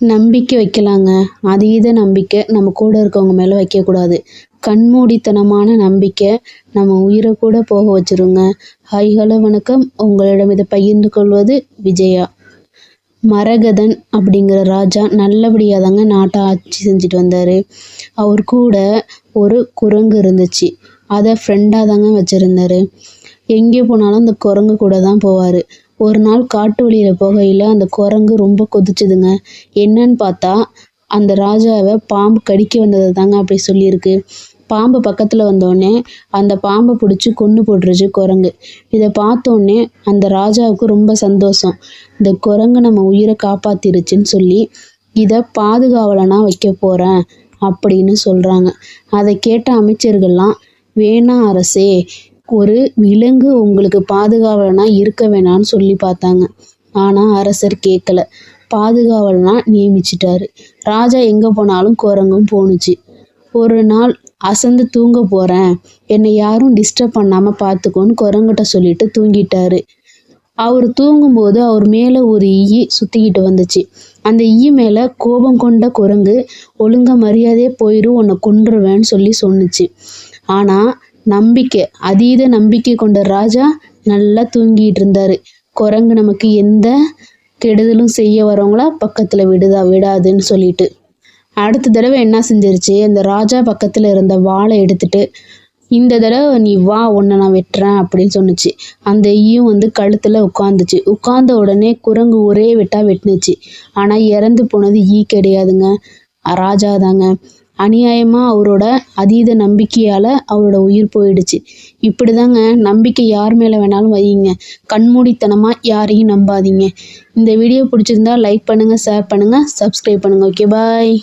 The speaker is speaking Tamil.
நம்பிக்கை வைக்கலாங்க. அதீத நம்பிக்கை நம்ம கூட இருக்கவங்க மேலே வைக்கக்கூடாது. கண்மூடித்தனமான நம்பிக்கை நம்ம உயிரை கூட போக வச்சிருங்க. ஹாய் ஹலோ வணக்கம். உங்களிடம் இதை பகிர்ந்து கொள்வது விஜயா. மரகதன் அப்படிங்கிற ராஜா நல்லபடியாக தாங்க நாட்டை ஆட்சி செஞ்சுட்டு வந்தார். அவர் கூட ஒரு குரங்கு இருந்துச்சு. அதை ஃப்ரெண்டாக தாங்க வச்சுருந்தாரு. எங்கே போனாலும் அந்த குரங்கு கூட தான் போவார். ஒரு நாள் காட்டு வழியில் போகையில் அந்த குரங்கு ரொம்ப கொதிச்சுதுங்க. என்னன்னு பார்த்தா அந்த ராஜாவை பாம்பு கடிக்க வந்தது தாங்க அப்படி சொல்லியிருக்கு. பாம்பு பக்கத்தில் வந்தோடனே அந்த பாம்பை பிடிச்சி கொன்று போட்டுருச்சு குரங்கு. இதை பார்த்தோன்னே அந்த ராஜாவுக்கு ரொம்ப சந்தோஷம். இந்த குரங்கு நம்ம உயிரை காப்பாத்திருச்சுன்னு சொல்லி இதை பாதுகாவலனாக வைக்க போகிறேன் அப்படின்னு சொல்கிறாங்க அதை கேட்ட அமைச்சர்கள்லாம் வேணா அரசே ஒரு விலங்கு உங்களுக்கு பாதுகாவலனா இருக்க வேணாம்னு சொல்லி பார்த்தாங்க. ஆனால் அரசர் கேட்கல. பாதுகாவலனா நியமிச்சிட்டாரு. ராஜா எங்கே போனாலும் குரங்கும் போணுச்சு. ஒரு நாள் அசந்து தூங்க போகிறேன் என்னை யாரும் டிஸ்டர்ப் பண்ணாமல் பார்த்துக்கோன்னு குரங்கிட்ட சொல்லிட்டு தூங்கிட்டாரு. அவர் தூங்கும்போது அவர் மேலே ஒரு ஈ சுற்றிக்கிட்டு வந்துச்சு. அந்த ஈ மேலே கோபம் கொண்ட குரங்கு ஒழுங்கா மரியாதையே போயிரு உன்னை கொன்றுவேன்னு சொல்லி சொன்னுச்சு. ஆனால் நம்பிக்கை அதீத நம்பிக்கை கொண்ட ராஜா நல்லா தூங்கிட்டு இருந்தாரு. குரங்கு நமக்கு எந்த கெடுதலும் செய்ய வரவங்களா பக்கத்தில் விடுதா விடாதுன்னு சொல்லிட்டு. அடுத்த தடவை என்ன செஞ்சிருச்சு? அந்த ராஜா பக்கத்தில் இருந்த வாளை எடுத்துட்டு இந்த தடவை நீ வா உன்னை நான் வெட்டுறேன் அப்படின்னு சொன்னுச்சு. அந்த ஈயும் வந்து கழுத்தில் உட்காந்துச்சு உட்கார்ந்த உடனே குரங்கு ஒரே வெட்டா வெட்டுனுச்சு. ஆனால் இறந்து போனது ஈ கிடையாதுங்க. ராஜா தாங்க. அநியாயமாக அவரோட அதீத நம்பிக்கையால் அவரோட உயிர் போயிடுச்சு. இப்படி தாங்க நம்பிக்கை யார் மேலே வேணாலும் வையுங்க. கண்மூடித்தனமாக யாரையும் நம்பாதீங்க. இந்த வீடியோ பிடிச்சிருந்தா லைக் பண்ணுங்கள் ஷேர் பண்ணுங்கள் சப்ஸ்கிரைப் பண்ணுங்கள் ஓகே பாய்